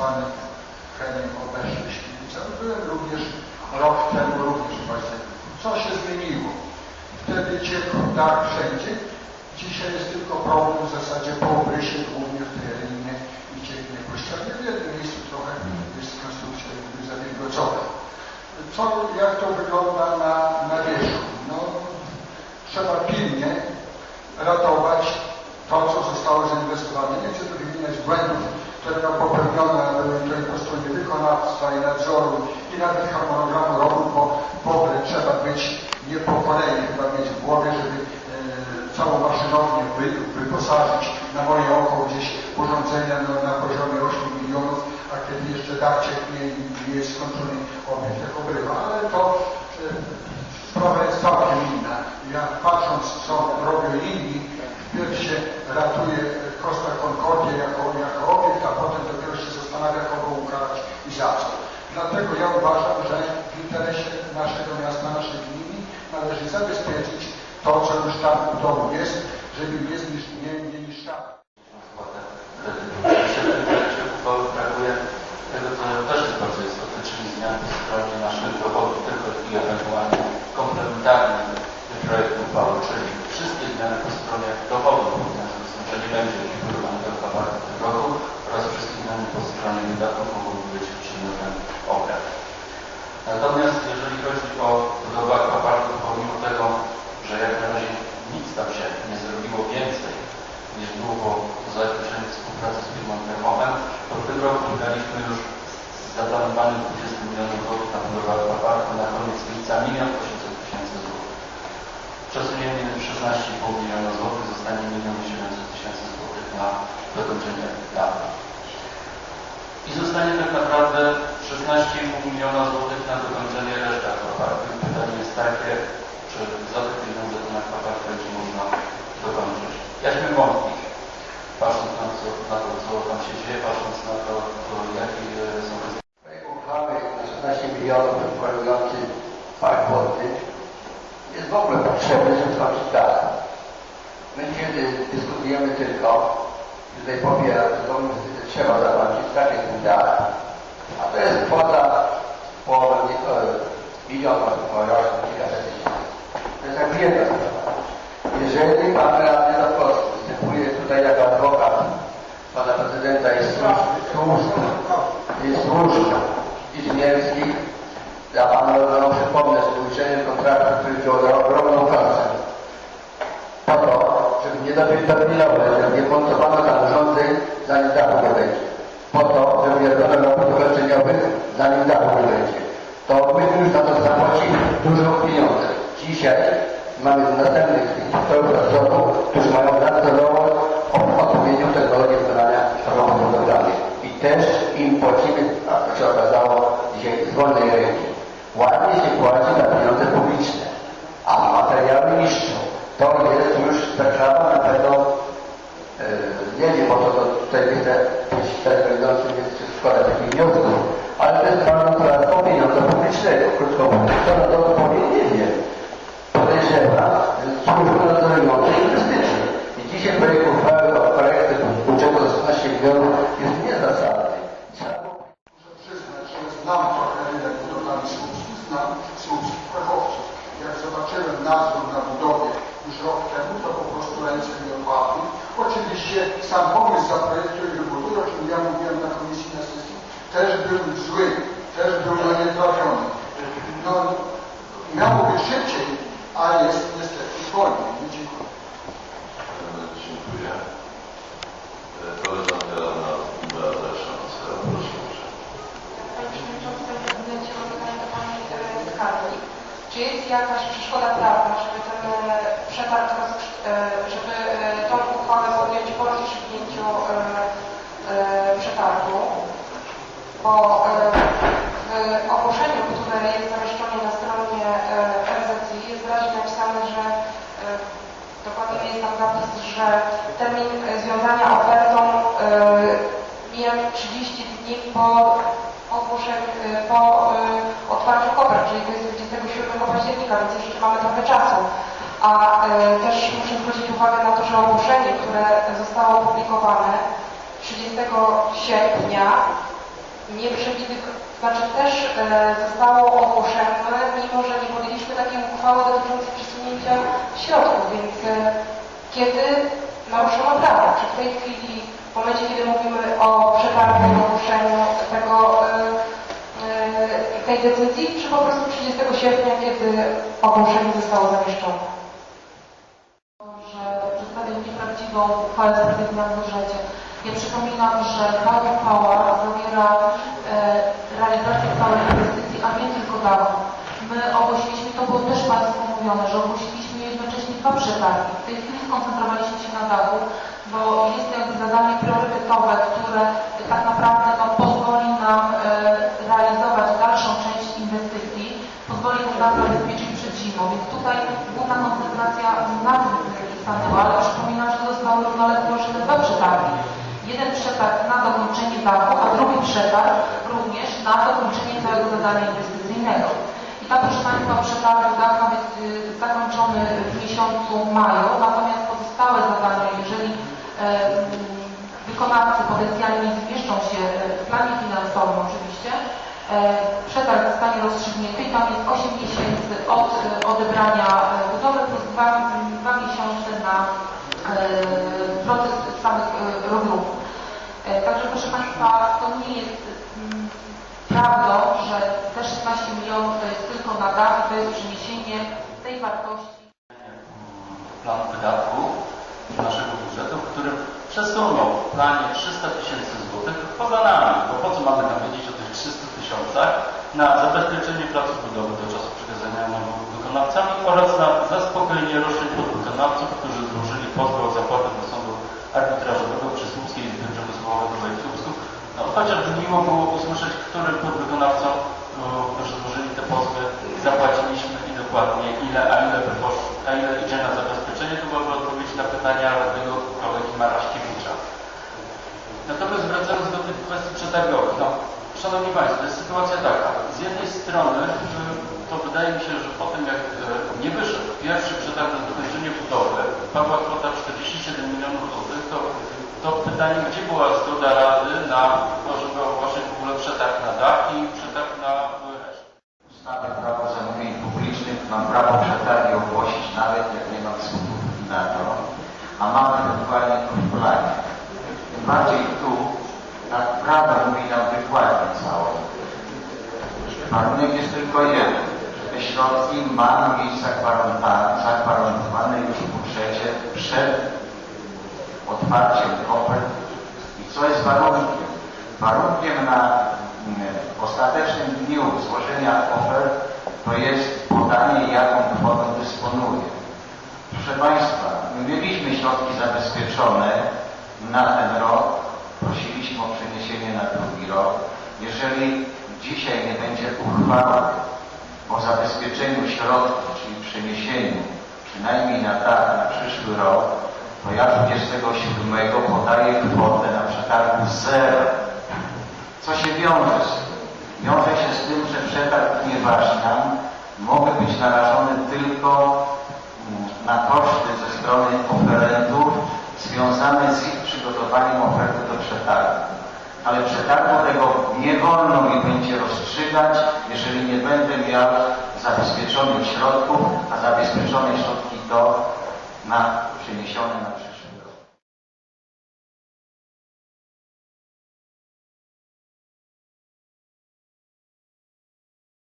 panem Heniem obeszliśmy. Byłem również rok temu również w październiku. Co się zmieniło? Wtedy ciekło tak wszędzie. Dzisiaj jest tylko problem w zasadzie po obrysie, głównie w tej linie i cieknie po ścianie. W jednym miejscu trochę jest konstrukcja jakby. Co, jak to wygląda na, na wierzchu? No, trzeba pilnie ratować to, co zostało zainwestowane. Nie chcę tu wymieniać błędów, które są popełnione tutaj po stronie wykonawstwa i nadzoru i nawet harmonogramu roku, bo w ogóle trzeba być nie chyba mieć w głowie, żeby e, całą maszynownię wy, wyposażyć na moje oko gdzieś urządzenia no, na poziomie 8 milionów, a kiedy jeszcze dach cieknie i nie jest skończony obiekt, jak obrywa. Ale to e, sprawa jest całkiem inna. Ja patrząc, co robią inni, wpierw się ratuje Costa Concordia jako, jako obiekt, a potem dopiero się zastanawia, kogo ukarać i za co. Dlatego ja uważam, że w interesie naszego miasta, naszej gminy należy zabezpieczyć to, co już tam w domu jest, żeby nie, znisz, nie, nie projekt uchwały, czyli wszystkie zmiany po stronie dochodów, w związku z tym, że nie będzie wybudowanego aparatu w tym roku oraz wszystkie zmiany po stronie wydatków mogą być przedmiotem obrad. Natomiast jeżeli chodzi o budowę akwaparków, pomimo tego, że jak na razie nic tam się nie zrobiło więcej niż było po zakończeniu współpracy z firmą Termowem, to w tym roku wydaliśmy już z zaplanowanych 20 milionów złotych na budowę akwaparku na koniec lipca 1 800 tysięcy złotych. Przesunięcie 16,5 miliona złotych zostanie 1 700 tysięcy złotych na dokończenie planu. I zostanie tak naprawdę 16,5 miliona złotych na dokończenie reszty akwaparku. Pytanie jest takie, czy za te pieniądze ten akwapark będzie można dokończyć. Ja śmiem wątpić, patrząc na, co, na to, co tam się dzieje, patrząc na to, to jakie są Projekt uchwały na 16 milionów wywołujący park wodny jest w ogóle potrzebny, żeby skończyć dach. My dzisiaj dyskutujemy tylko, tutaj popieram, że tą inwestycję trzeba zakończyć, tak jest dach. A to jest kwota połowa nie- e, milionów, może kilkaset tysięcy. To jest jakby jedna sprawa. Jeżeli pan radny Zapolski występuje tutaj jako adwokat pana prezydenta jest słuszny, słuszny, jest słuszny inżynierskich, ja panu no, przypomnę, że uczelnie kontraktu, który wziął za ogromną kasę. Po to, żeby nie doterminować, żeby nie montowano tam urządzeń, zanim będzie. Po to, żeby nie robiono robót ulepszeniowych, zanim Oczywiście sam pomysł zaprojektuj i wybuduj, o czym ja mówiłem na komisji na sesji, też był zły, też był nietrafiony. No, miało być szybciej, a jest niestety wolniej. Nie Dziękuję. Dziękuję. Koleżanka Anna Beata Szanowska, proszę uprzejmie. Panie Przewodniczący, Panie Prezydencie, mam pytanie do Pani e, Skarbnik. Czy jest jakaś przeszkoda prawna, żeby ten e, przetarg, roz- e, żeby e, tą uchwałę podjąć po rozstrzygnięciu e, e, przetargu? Bo e, w ogłoszeniu, które jest zamieszczone na stronie e, RZI jest wyraźnie napisane, że e, dokładnie jest tam zapis, że termin e, związania ofertą e, mija 30 dni po ogłoszeniu, e, po e, otwarciu ofert, czyli to jest 27 października, więc jeszcze mamy trochę czasu. A e, też muszę zwrócić uwagę na to, że ogłoszenie, które zostało opublikowane 30 sierpnia nie przewidywa, znaczy też e, zostało ogłoszone, mimo że nie podjęliśmy takiej uchwały dotyczącej przesunięcia środków, więc e, kiedy naruszono prawo? Czy w tej chwili, w momencie, kiedy mówimy o przetargu, ogłoszeniu tego, tej decyzji, czy po prostu 30 sierpnia, kiedy ogłoszenie zostało zamieszczone? Sprawiedliwą w budżecie. Ja przypominam, że ta uchwała zawiera e, realizację całej inwestycji, a nie tylko dachu. My ogłosiliśmy, to było też Państwu mówione, że ogłosiliśmy jednocześnie dwa przetargi. W tej chwili skoncentrowaliśmy się na dachu, bo jest to zadanie priorytetowe, które tak naprawdę no, pozwoli nam e, realizować dalszą część inwestycji, pozwoli nam nas zabezpieczyć przed zimą. Więc tutaj główna koncentracja na tym stanęła, ale przypominam, że zostały równolegle złożone dwa przetargi. Jeden przetarg na a drugi przetarg również na dokończenie całego zadania inwestycyjnego. I tak, proszę Państwa, przetarg y, zakończony w miesiącu maju, natomiast pozostałe zadania, jeżeli wykonawcy potencjalnie nie zmieszczą się e, w planie finansowym oczywiście, e, przetarg zostanie rozstrzygnięty i tam jest 8 miesięcy od e, odebrania budowy plus 2, 2 miesiące na e, proces samych e, rozrób. E, Także proszę Państwa, to nie jest mm, prawdą, że te 16 milionów to jest tylko na dach, to jest przeniesienie tej wartości. planu wydatków naszego budżetu, w którym przesunął planie 300 tysięcy złotych poza nami, bo po co mamy nam wiedzieć o tych 300 tysiącach na zabezpieczenie placów budowy do czasu przekazania nowym wykonawcami oraz na zaspokojenie roszczeń podwykonawców, którzy złożyli pozwy o zapłatę do sądu arbitrażowego przy Słupskiej Izbie Przemysłowego w Słupsku. No, chociażby miło było usłyszeć, którym podwykonawcom, no, którzy złożyli te pozwy, zapłaciliśmy i dokładnie ile, a ile by poszło, a ile idzie na zabezpieczenie, to byłaby odpowiedź na pytania radnego kolegi Maraśkiewicza. Natomiast wracając do tych kwestii przetargowych, no, Szanowni Państwo, jest sytuacja taka. Z jednej strony y, to wydaje mi się, że po tym jak y, nie wyszedł pierwszy przetarg na dokończenie budowy, padła kwota 47 milionów złotych, to, to pytanie, gdzie była zgoda Rady na to, żeby ogłosić w ogóle przetarg na dach i przetarg na resztę. Ustawy prawo zamówień publicznych prawo przetargi ogłosić nawet jak nie mam skutków na to, a mam ewentualnie to w planie. Tym bardziej tu tak prawo mówi nam wykładnie całą. Warunek jest tylko jeden, że te środki ma na miejscach gwarantowane, zagwarantowane już po trzecie przed otwarciem kopert. I co jest warunkiem? Warunkiem na mm, ostatecznym dniu złożenia ofert to jest podanie, jaką kwotą dysponuje. Proszę Państwa, my mieliśmy środki zabezpieczone na ten rok, prosiliśmy o przeniesienie na drugi rok. Jeżeli dzisiaj nie będzie uchwały o zabezpieczeniu środków, czyli przeniesieniu przynajmniej na tak na przyszły rok, to ja 27 podaję kwotę na przetargu zero. Co się wiąże z tym? Wiąże się z tym, że przetarg nieważnian może być narażony tylko mm, na koszty ze strony oferentów związane z ich przygotowaniem oferty do przetargu. Ale przetargu tego nie wolno mi będzie rozstrzygać, jeżeli nie będę miał zabezpieczonych środków, a zabezpieczone środki to na przeniesione na przyszłość.